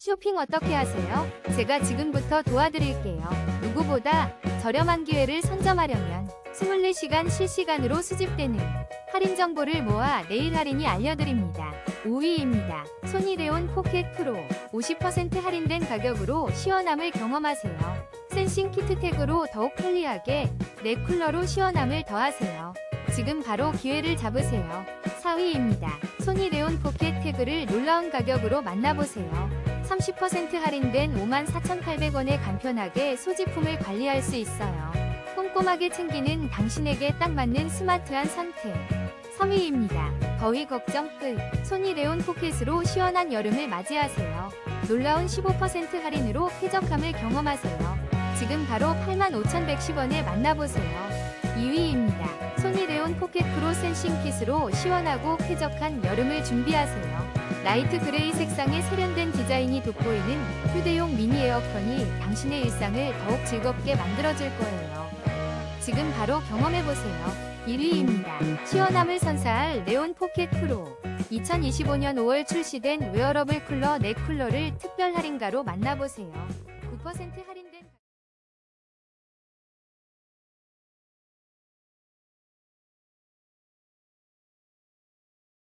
쇼핑 어떻게 하세요? 제가 지금부터 도와드릴게요. 누구보다 저렴한 기회를 선점하려면 24시간 실시간으로 수집되는 할인 정보를 모아 내일 할인이 알려드립니다. 5위입니다. 소니레온 포켓 프로 50% 할인된 가격으로 시원함을 경험하세요. 센싱 키트 택으로 더욱 편리하게 내 쿨러로 시원함을 더하세요. 지금 바로 기회를 잡으세요. 4위입니다. 소니레온 포켓 태그를 놀라운 가격으로 만나보세요. 30% 할인된 54,800원에 간편하게 소지품을 관리할 수 있어요. 꼼꼼하게 챙기는 당신에게 딱 맞는 스마트한 선택. 3위입니다. 더위 걱정 끝. 소니레온 포켓으로 시원한 여름을 맞이하세요. 놀라운 15% 할인으로 쾌적함을 경험하세요. 지금 바로 85,110원에 만나보세요. 2위입니다. 소니레온 포켓 프로 센싱 킷으로 시원하고 쾌적한 여름을 준비하세요. 라이트 그레이 색상의 세련된 디자인이 돋보이는 휴대용 미니 에어컨이 당신의 일상을 더욱 즐겁게 만들어줄 거예요. 지금 바로 경험해보세요. 1위입니다. 시원함을 선사할 레온 포켓 프로. 2025년 5월 출시된 웨어러블 쿨러 넥 쿨러를 특별 할인가로 만나보세요. 9% 할인된